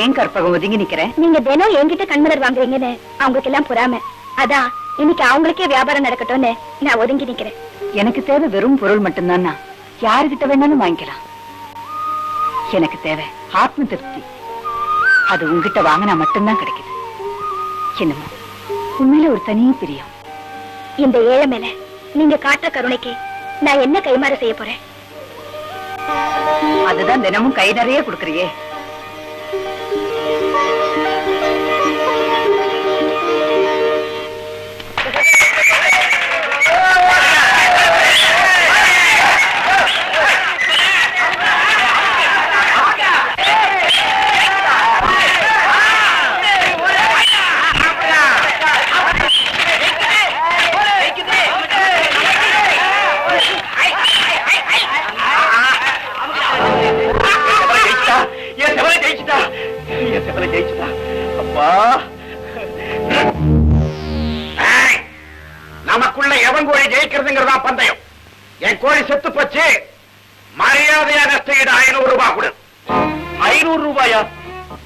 ஏன் கற்பகம் ஒதுங்கி நிக்கிற? நீங்க தினம் என்கிட்ட கண்மலர் வாங்குறீங்கன்னு அவங்களுக்கு எல்லாம் புறாம. அதான் இன்னைக்கு அவங்களுக்கே வியாபாரம் நடக்கட்டும்னு நான் ஒதுங்கி நிக்கிறேன். எனக்கு தேவை வெறும் பொருள் மட்டும்தானா? யாருகிட்ட வேணாலும் வாங்கிக்கலாம். எனக்கு தேவை ஆத்ம திருப்தி. அது உங்ககிட்ட வாங்கினா மட்டும்தான் கிடைக்குது. என்னமோ உண்மையில ஒரு தனி பிரியம். இந்த ஏழை மேல நீங்க காட்டுற கருணைக்கு நான் என்ன கைமாறு செய்ய போறேன்? அதுதான் தினமும் கை நிறைய கொடுக்கறியே. எவன் கோழி ஜெயிக்கிறதுங்கிறதா பந்தயம். என் கோழி செத்து போச்சு. மரியாதையா நஷ்டஈடு ஐநூறு ரூபாய் கொடு. ஐநூறு ரூபாயா?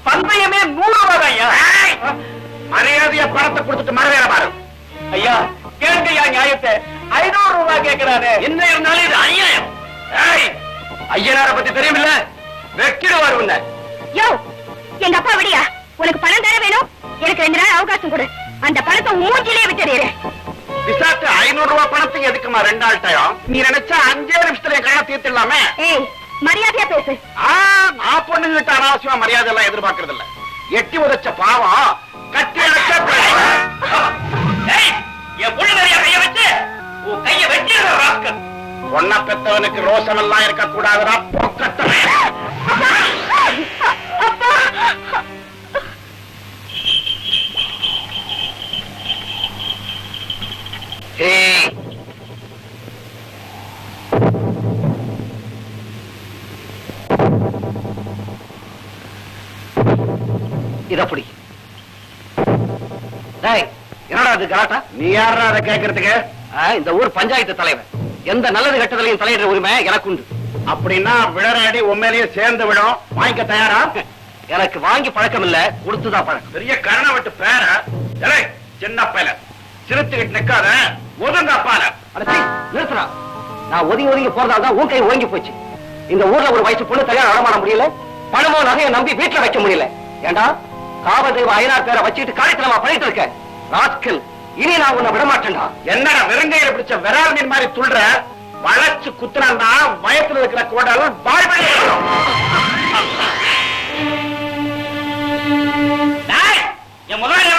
பந்தயமே நூறு ரூபாயா மரியாதையா பணத்தை கொடுத்துட்டு மறுவேற பாரு. ஐயா கேளுங்கய்யா நியாயத்தை. ஐநூறு ரூபாய் கேட்கிறாரு என்ன இருந்தாலும் இது அநியாயம். ஐயனார பத்தி தெரியுமில்ல? வெக்கிடுவார் உன்னை. யோ எங்க அப்பா விடியா? உனக்கு பணம் தர வேணும்? எனக்கு ரெண்டு நாள் அவகாசம் கொடு. அந்த பணத்தை மூஞ்சிலே விட்டுறேன் விசாட்டு ஐநூறு ரூபாய் பணத்துக்கு எதுக்குமா ரெண்டு ஆள் டயம்? நீ நினைச்சா அஞ்சே நிமிஷத்துல என் தீர்த்திடலாமே? ஏய் மரியாதையா பேசு. ஆ, நான் பொண்ணுகிட்ட அனாவசியமா மரியாதை எல்லாம் எதிர்பார்க்கறது இல்ல. எட்டி உதைச்ச பாவம் கட்டி என் பொண்ணு நிறைய கைய வச்சு உன் கைய வெட்டி பொண்ண பெத்தவனுக்கு ரோசம் எல்லாம் இருக்க ஏய். இதப்படி என்னடா அது கலாட்டா? நீ யாரா அதை கேட்கறதுக்கு? இந்த ஊர் பஞ்சாயத்து தலைவர். எந்த நல்லது கெட்டதுலையும் தலையிடுற உரிமை எனக்கு உண்டு. அப்படின்னா விழறாடி உண்மையிலேயே சேர்ந்து விடும். வாங்கிக்க தயாரா? எனக்கு வாங்கி பழக்கம் இல்ல கொடுத்துதான் பழக்கம். பெரிய கரண விட்டு பேர. சின்ன பையல. சிரித்துக்கிட்டு நிக்காத ஒதுங்க அப்பால நிறுத்துறா நான் ஒதுங்கி ஒதுங்கி போறதால தான் உன் கை ஓங்கி போச்சு. இந்த ஊர்ல ஒரு வயசு பொண்ணு தனியா நடமாட முடியல பணமோ நகையை நம்பி வீட்டுல வைக்க முடியல. ஏண்டா? காவதேவ ஐநார் பேரை வச்சுட்டு காரியத்துல பண்ணிட்டு இருக்க? ராஸ்கல் இனி நான் உன்னை விட மாட்டேன்டா என்னடா வெறுங்கையில பிடிச்ச விரால் மீன் மாதிரி துள்ற? வளைச்சு குத்துனா வயத்துல இருக்கிற கோடல் பாய் பண்ணி என் முதலாளி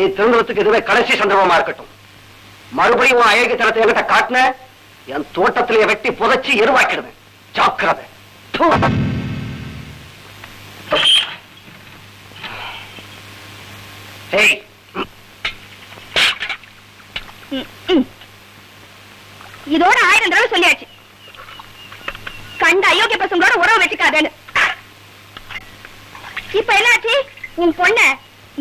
நீ திருந்துறதுக்கு இதுவே கடைசி சந்தர்ப்பமா இருக்கட்டும். மறுபடியும் உன் அழகு தரத்தை என்கிட்ட காட்டின என் தோட்டத்திலேயே வெட்டி புதைச்சி எருவாக்கிடுவேன். ஜாக்கிரதை. ஏய். இதோட ஆயிரம் தடவை சொல்லியாச்சு. கண்ட அயோக்கிய பசங்களோட உறவு வச்சுக்காதேன்னு. இப்ப என்னாச்சு? உன் பொண்ண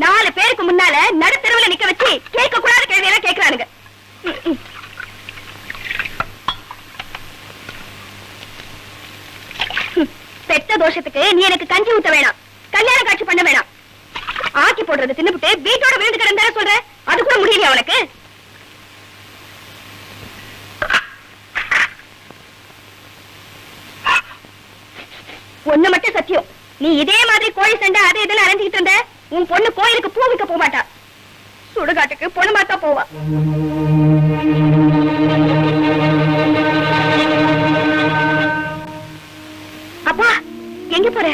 நாலு பேருக்கு முன்னால நடுத்தருவுல நிக்க வச்சு கேட்க கூடாத கேள்வி எல்லாம் கேக்குறானுங்க. பெத்த தோஷத்துக்கு நீ எனக்கு கஞ்சி ஊத்த வேணாம். கல்யாண காட்சி பண்ண வேணாம். ஆக்கி போடுறது தின்னுபிட்டு வீட்டோட விழுந்து கிடந்தா சொல்ற? அது கூட முடியலையா உனக்கு? ஒண்ணு மட்டும் சத்தியம். நீ இதே மாதிரி கோழி சண்டை அதை இதுன்னு அரைஞ்சிக்கிட்டு இருந்த உன் பொண்ணு கோயிலுக்கு பூ விற்க போக மாட்டா. சுடுகாட்டுக்கு பொண்ணு மாத்தா போவா. அப்பா எங்க போற?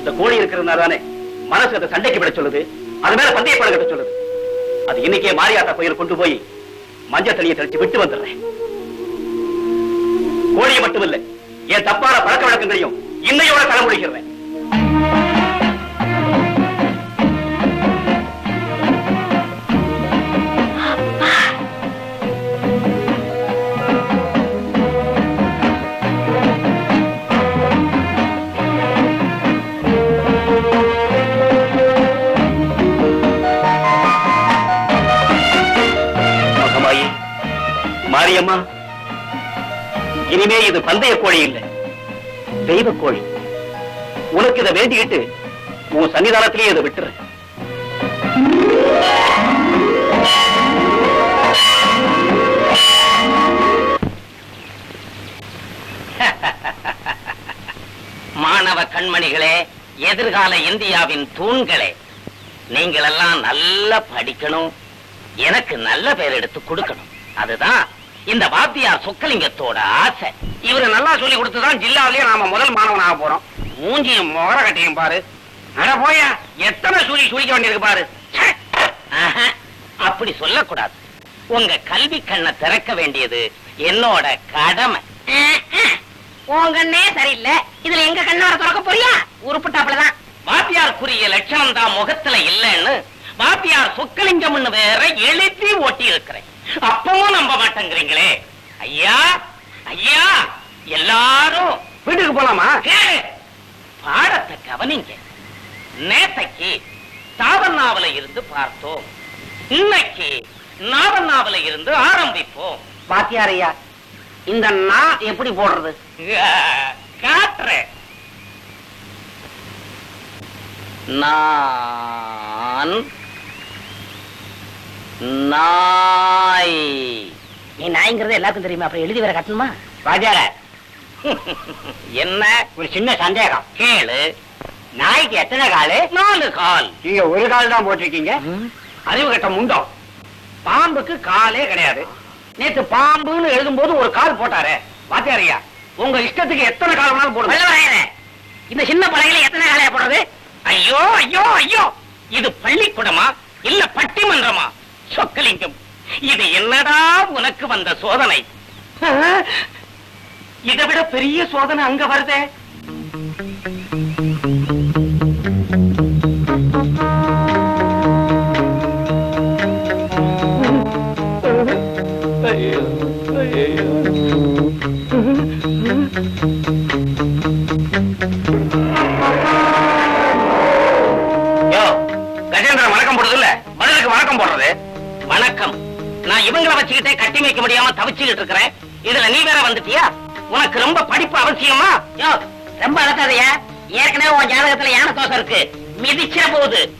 இந்த கோழி இருக்கிறதுனால மனசு அதை சண்டைக்கு விட சொல்லுது. அது மேல பந்தய படம் கட்ட சொல்லுது. அது இன்னைக்கே மாரியாத்தா கோயில் கொண்டு போய் மஞ்சள் தண்ணியை தெளிச்சு விட்டு வந்துடுறேன். கோழியை மட்டும் இல்ல என் தப்பான பழக்க வழக்கங்களையும் இன்னையோட முடிக்கிறேன் மகமாயி மாரியம்மா இனிமே இது பந்தய கோழி இல்லை. தெய்வ கோழி. உனக்கு இதை வேண்டிக்கிட்டு உன் சன்னிதானத்திலேயே இதை விட்டுறேன். மாணவ கண்மணிகளே எதிர்கால இந்தியாவின் தூண்களே. நீங்கள் எல்லாம் நல்லா படிக்கணும். எனக்கு நல்ல பேர் எடுத்து கொடுக்கணும். அதுதான் இந்த வாத்தியார் சொக்கலிங்கத்தோட ஆசை. இவரு நல்லா சொல்லி கொடுத்துதான் ஜில்லாவிலேயே நாம முதல் மாணவனாக போறோம். மூஞ்சியும் முகர கட்டியும் பாரு. அட போயா எத்தனை சுழி சுழிக்க வேண்டியிருக்கு பாரு. அப்படி சொல்லக்கூடாது. உங்க கல்வி கண்ணை திறக்க வேண்டியது என்னோட கடமை. உன் கண்ணே சரியில்லை. இதுல எங்க கண்ணார திறக்க போறியா? உருப்புட்டாப்புலதான். வாத்தியாருக்குரிய லட்சணம் தான் முகத்துல இல்லைன்னு வாத்தியார் சொக்கலிங்கம்னு வேற எழுதி ஓட்டி இருக்கிறேன் அப்பவும் நம்ப மாட்டேங்கிறீங்களே. ஐயா ஐயா எல்லாரும் வீட்டுக்கு போலாமா. பாடத்தை கவனிங்க. நேத்தைக்கு தாவண்ணாவில இருந்து பார்த்தோம். இன்னைக்கு நாவண்ணாவில இருந்து ஆரம்பிப்போம். பாத்தியாரையா இந்த நான் எப்படி போடுறது? காட்டுறேன். நான் நாய். நீ நாய்ங்கிறது எல்லாருக்கும் தெரியுமா? அப்புறம் எழுதி வேற கட்டணுமா? ராஜார என்ன? ஒரு சின்ன சந்தேகம். கேளு. நாய்க்கு எத்தனை காலு? நாலு கால். நீங்க ஒரு கால் தான் போட்டிருக்கீங்க. அறிவு கட்ட முண்டம் பாம்புக்கு காலே கிடையாது. நேத்து பாம்புன்னு எழுதும்போது ஒரு கால் போட்டாரே. வாத்தியாரையா உங்க இஷ்டத்துக்கு எத்தனை கால் வேணாலும் போடுங்க. இந்த சின்ன பழகையில எத்தனை காலையா போடுறது? ஐயோ ஐயோ ஐயோ. இது பள்ளிக்கூடமா? இல்ல பட்டிமன்றமா? சொக்கலிங்கம். இது என்னடா உனக்கு வந்த சோதனை? இதை விட பெரிய சோதனை அங்க வருதே. வணக்கம். நான் இவங்களை வச்சுக்கிட்டே கட்டி வைக்க முடியாம தவிச்சுக்கிட்டு இருக்கிறேன். இதுல நீ வேற வந்துட்டியா? உனக்கு ரொம்ப படிப்பு அவசியமா? யோ ரொம்ப அழகாதையா ஏற்கனவே உன் ஜாதகத்துல யானை தோசை இருக்கு. மிதிச்ச போகுது.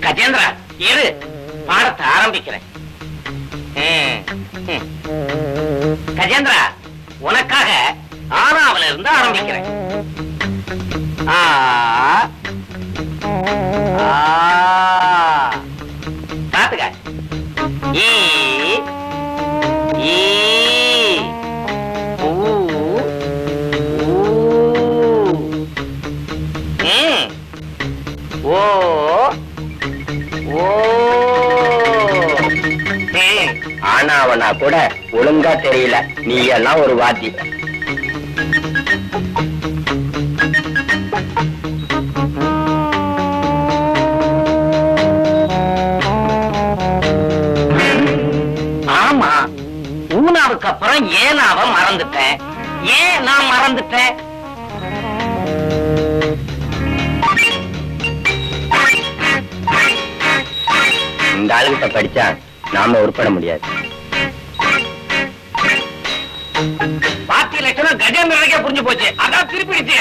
கஜேந்திரா இரு. பாடத்தை ஆரம்பிக்கிறேன். கஜேந்திரா உனக்காக ஆறாவில இருந்து ஆரம்பிக்கிறேன். ஆ ஆ. ஆனா அவனா கூட ஒழுங்கா தெரியல நீ எல்லாம் ஒரு வாத்திட்ட அப்புறம் ஏன் ஏனாவ மறந்துட்டேன்? ஏன் நான் மறந்துட்டேன்? இந்த ஆளுகிட்ட படிச்சா நாம உருப்பட முடியாது. பாத்தி லட்சணம் கஜேந்திரனுக்கே புரிஞ்சு போச்சு. அதான் திருப்பிடுச்சு.